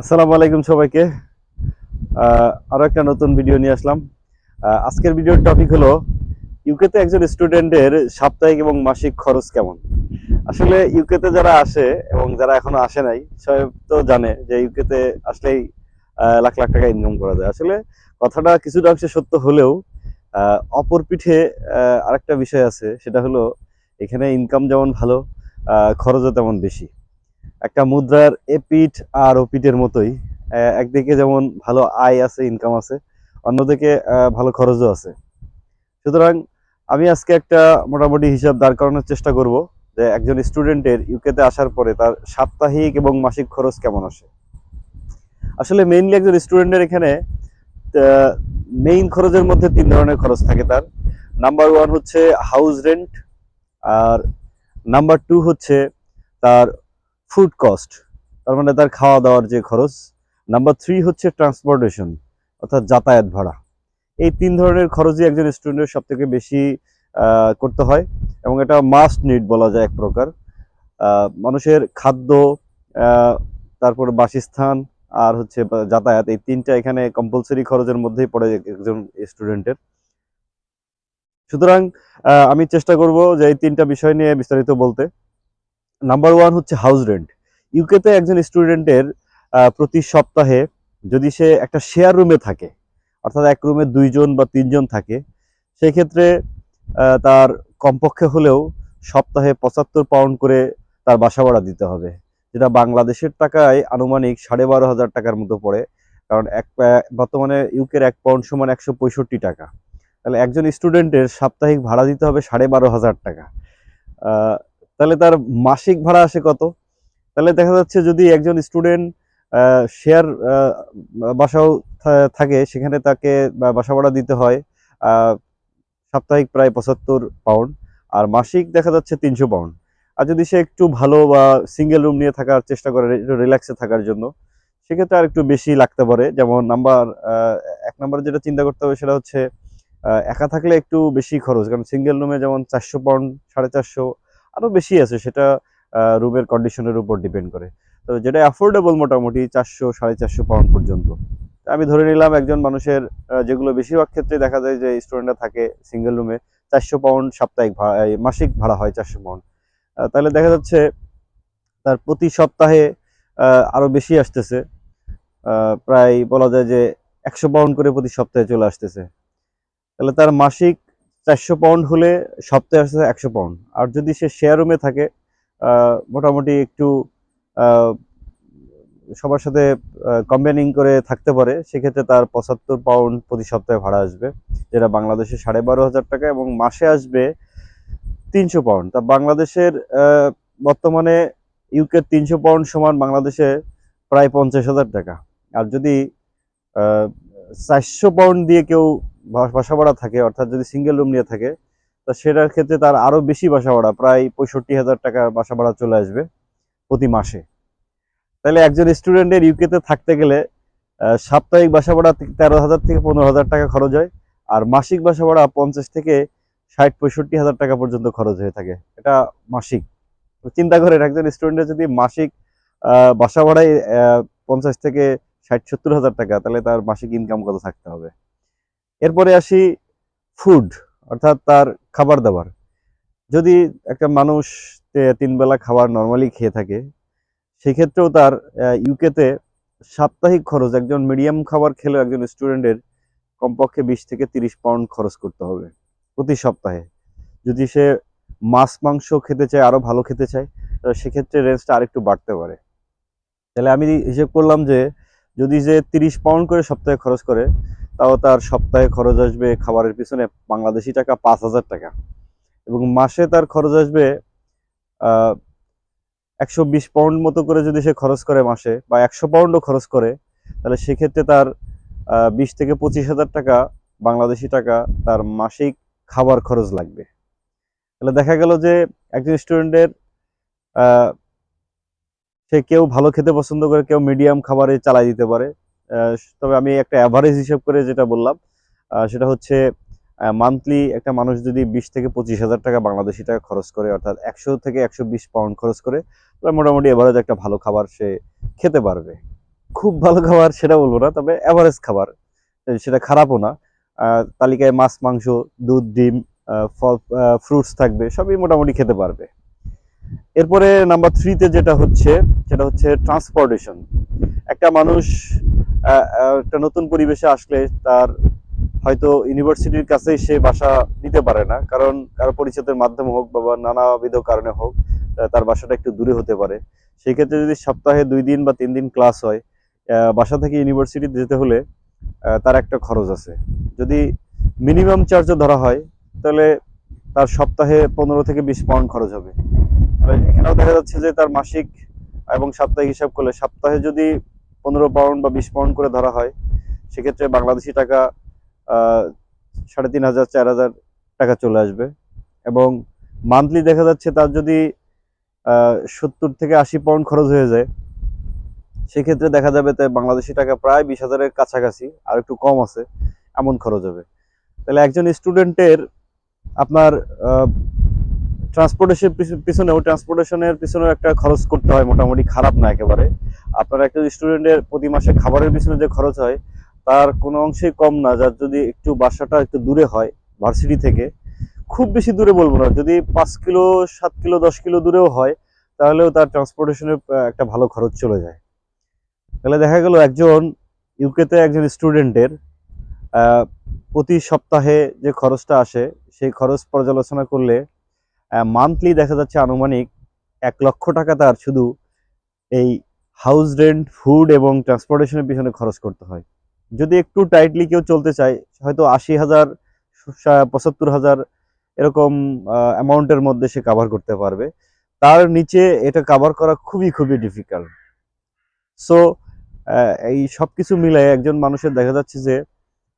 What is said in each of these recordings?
আসসালামু আলাইকুম সবাইকে। আহ, আরও একটা নতুন ভিডিও নিয়ে আসলাম। আজকের ভিডিওর টপিক হলো ইউকেতে একজন স্টুডেন্টের সাপ্তাহিক এবং মাসিক খরচ কেমন? আসলে ইউকেতে যারা আসে এবং যারা এখনও আসে নাই সবাই তো জানে যে ইউকেতে আসলেই লাখ লাখ টাকা ইনকাম করা যায়। আসলে কথাটা কিছুটা অংশে সত্য হলেও অপর পিঠে আরেকটা বিষয় আছে সেটা হলো এখানে ইনকাম যেমন ভালো খরচও তেমন বেশি। একটা মুদ্রার এপিঠ আর ওপিটের মতোই। একদিকে যেমন ভালো আয় আছে ইনকাম আছে, অন্যদিকে ভালো খরচও আছে। সুতরাং আমি আজকে একটা মোটামুটি হিসাব দাঁড় করানোর চেষ্টা করব যে একজন স্টুডেন্টের ইউকেতে আসার পরে তার সাপ্তাহিক এবং মাসিক খরচ কেমন আসে। আসলে মেইনলি একজন স্টুডেন্টের এখানে মেইন খরচের মধ্যে তিন ধরনের খরচ থাকে তার। নাম্বার ওয়ান হচ্ছে হাউস রেন্ট আর নাম্বার টু হচ্ছে তার ফুড কস্ট তার মানে তার খাওয়া দাওয়ার যে খরচ। নাম্বার থ্রি হচ্ছে ট্রান্সপোর্টেশন অর্থাৎ যাতায়াত ভাড়া। এই তিন ধরনের খরচই একজন স্টুডেন্টের সব থেকে বেশি করতে হয় এবং এটা মাস্ট নিড বলা যায় এক প্রকার। মানুষের খাদ্য তারপর বাসস্থান আর হচ্ছে যাতায়াত, এই তিনটা এখানে কম্পালসারি খরচের মধ্যেই পড়ে একজন স্টুডেন্টের সুতরাং আমি চেষ্টা করব যে এই তিনটা বিষয় নিয়ে বিস্তারিত বলতে। নাম্বার ওয়ান হচ্ছে হাউস রেন্ট ইউকেতে একজন স্টুডেন্টের প্রতি সপ্তাহে যদি সে একটা শেয়ার রুমে থাকে, অর্থাৎ এক রুমে দুইজন বা তিনজন থাকে, সেক্ষেত্রে তার কমপক্ষে হলেও সপ্তাহে পঁচাত্তর পাউন্ড করে তার বাসা ভাড়া দিতে হবে। যেটা বাংলাদেশের টাকায় আনুমানিক সাড়ে বারো হাজার টাকার মতো পড়ে। কারণ এক বর্তমানে ইউকের এক পাউন্ড সমান একশো পঁয়ষট্টি টাকা। তাহলে একজন স্টুডেন্টের সাপ্তাহিক ভাড়া দিতে হবে সাড়ে বারো হাজার টাকা। তাহলে তার মাসিক ভাড়া আসে কত? তাহলে দেখা যাচ্ছে যদি একজন স্টুডেন্ট শেয়ার বাসাও থাকে, সেখানে তাকে বাসা ভাড়া দিতে হয় সাপ্তাহিক প্রায় পঁচাত্তর পাউন্ড আর মাসিক দেখা যাচ্ছে তিনশো পাউন্ড আর যদি সে একটু ভালো বা সিঙ্গেল রুম নিয়ে থাকার চেষ্টা করে, একটু রিল্যাক্সে থাকার জন্য, সেক্ষেত্রে আর একটু বেশি লাগতে পারে। যেমন নাম্বার এক নাম্বার যেটা চিন্তা করতে হবে সেটা হচ্ছে একা থাকলে একটু বেশি খরচ, কারণ সিঙ্গেল রুমে যেমন চারশো পাউন্ড সাড়ে চারশো আরও বেশি আছে সেটা রুমের কন্ডিশনের উপর ডিপেন্ড করে। তো যেটা অ্যাফোর্ডেবল মোটামুটি চারশো সাড়ে চারশো পাউন্ড পর্যন্ত। আমি ধরে নিলাম একজন মানুষের যেগুলো বেশিরভাগ ক্ষেত্রে দেখা যায় যে স্টুডেন্টরা থাকে সিঙ্গেল রুমে চারশো পাউন্ড সাপ্তাহিক ভাড়া মাসিক ভাড়া হয় চারশো পাউন্ড তাহলে দেখা যাচ্ছে তার প্রতি সপ্তাহে আহ, আরও বেশি আসতেছে। প্রায় বলা যায় যে একশো পাউন্ড করে প্রতি সপ্তাহে চলে আসতেছে। তাহলে তার মাসিক চারশো পাউন্ড হলে সপ্তাহে আসতে একশো পাউন্ড আর যদি সে শেয়ার রুমে থাকে মোটামুটি একটু সবার সাথে কম্বাইনিং করে থাকতে পারে, সেক্ষেত্রে তার পঁচাত্তর পাউন্ড প্রতি সপ্তাহে ভাড়া আসবে, যেটা বাংলাদেশে সাড়ে বারো হাজার টাকা এবং মাসে আসবে তিনশো পাউন্ড তা বাংলাদেশের বর্তমানে ইউকে তিনশো পাউন্ড সমান বাংলাদেশে প্রায় পঞ্চাশ হাজার টাকা। আর যদি চারশো পাউন্ড দিয়ে কেউ বাসা ভাড়া থাকে, অর্থাৎ যদি সিঙ্গেল রুম নিয়ে থাকে, তা সেটার ক্ষেত্রে তার আরও বেশি বাসা ভাড়া, প্রায় পঁয়ষট্টি হাজার টাকা বাসা ভাড়া চলে আসবে প্রতি মাসে। তাহলে একজন স্টুডেন্টের ইউকেতে থাকতে গেলে সাপ্তাহিক বাসা ভাড়া তেরো হাজার থেকে পনেরো হাজার টাকা খরচ হয়, আর মাসিক বাসা ভাড়া পঞ্চাশ থেকে ষাট, পঁয়ষট্টি হাজার টাকা পর্যন্ত খরচ হয়ে থাকে। এটা মাসিক। চিন্তা করেন, একজন স্টুডেন্টের যদি মাসিক বাসা ভাড়ায় পঞ্চাশ থেকে ষাট, সত্তর হাজার টাকা, তাহলে তার মাসিক ইনকাম কত থাকতে হবে? এরপরে আসি ফুড অর্থাৎ তার খাবার দাবার। যদি একটা মানুষ তিন বেলা খাবার নর্মালি খেয়ে থাকে, সেক্ষেত্রেও তার ইউকেতে সাপ্তাহিক খরচ, একজন মিডিয়াম খাবার খেলেও একজন স্টুডেন্টের কমপক্ষে বিশ থেকে তিরিশ পাউন্ড খরচ করতে হবে প্রতি সপ্তাহে। যদি সে মাছ, মাংস খেতে চায় আরও ভালো খেতে চায় সেক্ষেত্রে রেঞ্জটা আরেকটু বাড়তে পারে। তাহলে আমি হিসেব করলাম যে, যদি যে তিরিশ পাউন্ড করে সপ্তাহে খরচ করে তাও তার সপ্তাহে খরচ আসবে খাবারের পিছনে বাংলাদেশি টাকা পাঁচ হাজার টাকা। এবং মাসে তার খরচ আসবে একশো বিশ পাউন্ড মতো করে যদি সে খরচ করে মাসে বা একশো পাউন্ডও খরচ করে, তাহলে সেক্ষেত্রে তার বিশ থেকে পঁচিশ হাজার টাকা বাংলাদেশি টাকা তার মাসিক খাবার খরচ লাগবে। তাহলে দেখা গেল যে একজন স্টুডেন্টের সে কেউ ভালো খেতে পছন্দ করে, কেউ মিডিয়াম খাবারে চালাই দিতে পারে। তবে আমি একটা অ্যাভারেজ হিসেব করে যেটা বললাম সেটা হচ্ছে মান্থলি একটা মানুষ যদি বিশ থেকে পঁচিশ হাজার টাকা বাংলাদেশি টাকা খরচ করে, অর্থাৎ একশো থেকে একশো বিশ পাউন্ড খরচ করে, তাহলে মোটামুটি এভারেজ একটা ভালো খাবার সে খেতে পারবে। খুব ভালো খাবার সেটা বলব না, তবে অ্যাভারেজ খাবার, সেটা খারাপও না। তালিকায় মাছ, মাংস, দুধ, ডিম ফল ফ্রুটস থাকবে, সবই মোটামুটি খেতে পারবে। এরপরে নাম্বার থ্রিতে যেটা হচ্ছে, সেটা হচ্ছে ট্রান্সপোর্টেশন একটা মানুষ একটা নতুন পরিবেশে আসলে তার হয়তো ইউনিভার্সিটির কাছেই সে বাসা নিতে পারে না। কারণ কারও পরিচিতের মাধ্যমে হোক বা বা নানাবিধ কারণে হোক তার বাসাটা একটু দূরে হতে পারে। সেই ক্ষেত্রে যদি সপ্তাহে দুই দিন বা তিন দিন ক্লাস হয় বাসা থেকে ইউনিভার্সিটি যেতে হলে তার একটা খরচ আছে। যদি মিনিমাম চার্জও ধরা হয়, তাহলে তার সপ্তাহে পনেরো থেকে বিশ পাউন্ড খরচ হবে। এখানেও দেখা যাচ্ছে যে তার মাসিক এবং সাপ্তাহিক হিসাব করলে সপ্তাহে যদি পনেরো পাউন্ড বা বিশ পাউন্ড করে ধরা হয়, সেক্ষেত্রে বাংলাদেশি টাকা সাড়ে তিন হাজার, চার হাজার টাকা চলে আসবে। এবং মান্থলি দেখা যাচ্ছে তার যদি সত্তর থেকে আশি পাউন্ড খরচ হয়ে যায়, সেক্ষেত্রে দেখা যাবে তাই বাংলাদেশি টাকা প্রায় বিশ হাজারের কাছাকাছি, আর একটু কম আছে, এমন খরচ হবে। তাহলে একজন স্টুডেন্টের আপনার ট্রান্সপোর্টেশন পিছনে পিছনেও ট্রান্সপোর্টেশনের পিছনেও একটা খরচ করতে হয়, মোটামুটি খারাপ না একেবারে। আপনার একটা স্টুডেন্টের প্রতি মাসে খাবারের পিছনে যে খরচ হয়, তার কোনো অংশেই কম না। যার যদি একটু বাসাটা একটু দূরে হয় ভার্সিটি থেকে, খুব বেশি দূরে বলব না। যদি পাঁচ কিলো, সাত কিলো, দশ কিলো দূরেও হয়, তাহলেও তার ট্রান্সপোর্টেশনের একটা ভালো খরচ চলে যায়। তাহলে দেখা গেল একজন ইউকেতে একজন স্টুডেন্টের প্রতি সপ্তাহে যে খরচটা আসে, সেই খরচ পর্যালোচনা করলে মান্থলি দেখা যাচ্ছে আনুমানিক এক লক্ষ টাকা তার শুধু এই হাউস রেন্ট ফুড এবং ট্রান্সপোর্টেশনের পিছনে খরচ করতে হয়। যদি একটু টাইটলি কেউ চলতে চায়, হয়তো আশি হাজার পঁচাত্তর হাজার এরকম অ্যামাউন্টের মধ্যে সে কাভার করতে পারবে। তার নিচে এটা কাভার করা খুবই খুবই ডিফিকাল্ট সো এই সব কিছু মিলাই একজন মানুষের দেখা যাচ্ছে যে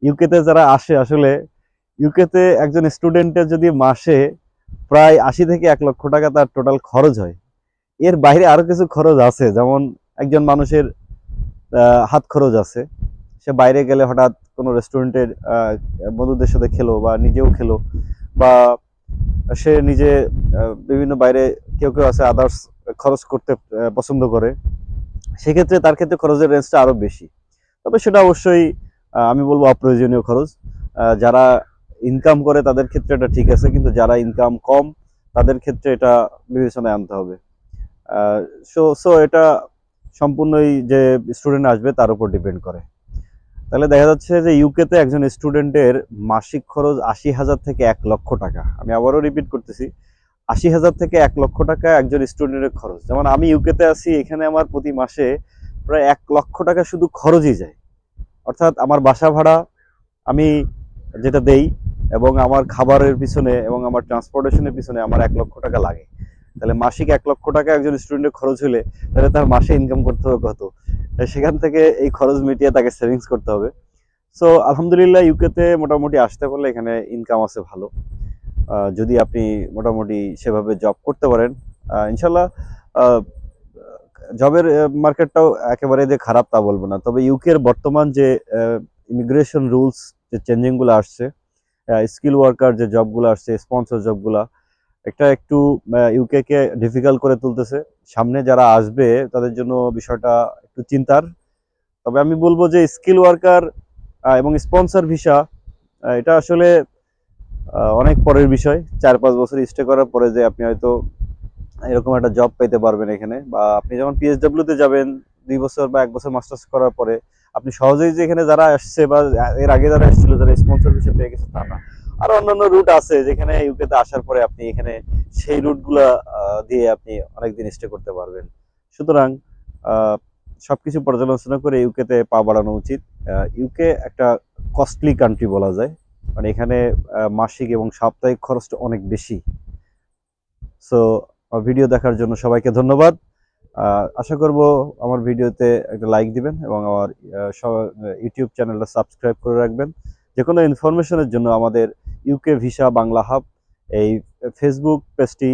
ইউকেতে যারা আসে, আসলে ইউকেতে একজন স্টুডেন্টের যদি মাসে প্রায় আশি থেকে এক লক্ষ টাকা তার টোটাল খরচ হয়। এর বাইরে আরও কিছু খরচ আছে, যেমন একজন মানুষের হাত খরচ আছে। সে বাইরে গেলে হঠাৎ কোনো রেস্টুরেন্টের বন্ধুদের সাথে খেলো বা নিজেও খেলো বা সে নিজে বিভিন্ন বাইরে কেউ কেউ আছে আদার্স খরচ করতে পছন্দ করে। সেক্ষেত্রে তার ক্ষেত্রে খরচের রেঞ্জটা আরও বেশি। তবে সেটা অবশ্যই আমি বলব অপ্রয়োজনীয় খরচ। যারা ইনকাম করে তাদের ক্ষেত্রে এটা ঠিক আছে, কিন্তু যারা ইনকাম কম, তাদের ক্ষেত্রে এটা বিবেচনায় আনতে হবে। সো সো এটা সম্পূর্ণই যে স্টুডেন্ট আসবে তার উপর ডিপেন্ড করে। তাহলে দেখা যাচ্ছে যে ইউকেতে একজন স্টুডেন্টের মাসিক খরচ আশি হাজার থেকে এক লক্ষ টাকা। আমি আবারও রিপিট করতেছি, আশি হাজার থেকে এক লক্ষ টাকা একজন স্টুডেন্টের খরচ। যেমন আমি ইউকেতে আছি, এখানে আমার প্রতি মাসে প্রায় এক লক্ষ টাকা শুধু খরচই যায়। অর্থাৎ আমার বাসা ভাড়া আমি যেটা দেই এবং আমার খাবারের পিছনে এবং আমার ট্রান্সপোর্টেশনের পিছনে আমার এক লক্ষ টাকা লাগে। তাহলে মাসিক এক লক্ষ টাকা একজন স্টুডেন্টের খরচ হলে তাহলে তার মাসে ইনকাম করতে হবে কত? সেখান থেকে এই খরচ মিটিয়ে তাকে সেভিংস করতে হবে। সো আলহামদুলিল্লাহ ইউকেতে মোটামুটি আসতে পারলে এখানে ইনকাম আছে ভালো। যদি আপনি মোটামুটি সেভাবে জব করতে পারেন ইনশাল্লাহ জবের মার্কেটটাও একেবারে যে খারাপ তা বলব না। তবে ইউকের বর্তমান যে ইমিগ্রেশন রুলস যে চেঞ্জিংগুলো আসছে স্কিল ওয়ার্কার যে জবগুলো আসছে স্পন্সর জবগুলা একটা একটু ইউকে কে ডিফিকাল্ট করে তুলতেছে। সামনে যারা আসবে, তাদের জন্য বিষয়টা একটু চিন্তার। তবে আমি বলব যে স্কিল ওয়ার্কার এবং স্পন্সর ভিসা এটা আসলে অনেক পরের বিষয়। চার পাঁচ বছর স্টে করার পরে যে আপনি হয়তো এরকম একটা জব পেতে পারবেন এখানে। বা আপনি যখন পিএসডব্লিউ তে যাবেন, দুই বছর বা এক বছর মাস্টার্স করার পরে আপনি সহজেই যে এখানে যারা আসছে বা এর আগে যারা এসেছিল, যারা স্পন্সর হিসেবে পেয়ে গেছে তা না আর অন্যান্য রুট আছে, যেখানে ইউকেতে আসার পরে আপনি এখানে সেই রুটগুলা দিয়ে আপনি অনেকদিন স্টে করতে পারবেন। সুতরাং সবকিছু পর্যালোচনা করে ইউকেতে পা বাড়ানো উচিত। ইউকে একটা কস্টলি কান্ট্রি বলা যায়। মানে এখানে মাসিক এবং সাপ্তাহিক খরচটা অনেক বেশি। সো ভিডিও দেখার জন্য সবাইকে ধন্যবাদ। আশা করব আমার ভিডিওতে একটা লাইক দিবেন এবং আমার ইউটিউব চ্যানেলটা সাবস্ক্রাইব করে রাখবেন। যে কোনো ইনফরমেশনের জন্য আমাদের ইউকে ভিসা বাংলা হাব এই ফেসবুক পেজটি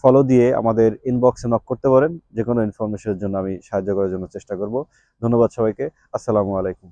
ফলো দিয়ে আমাদের ইনবক্সে নক করতে পারেন। যে কোনো ইনফরমেশনের জন্য আমি সাহায্য করার জন্য চেষ্টা করব। ধন্যবাদ সবাইকে। আসসালামু আলাইকুম।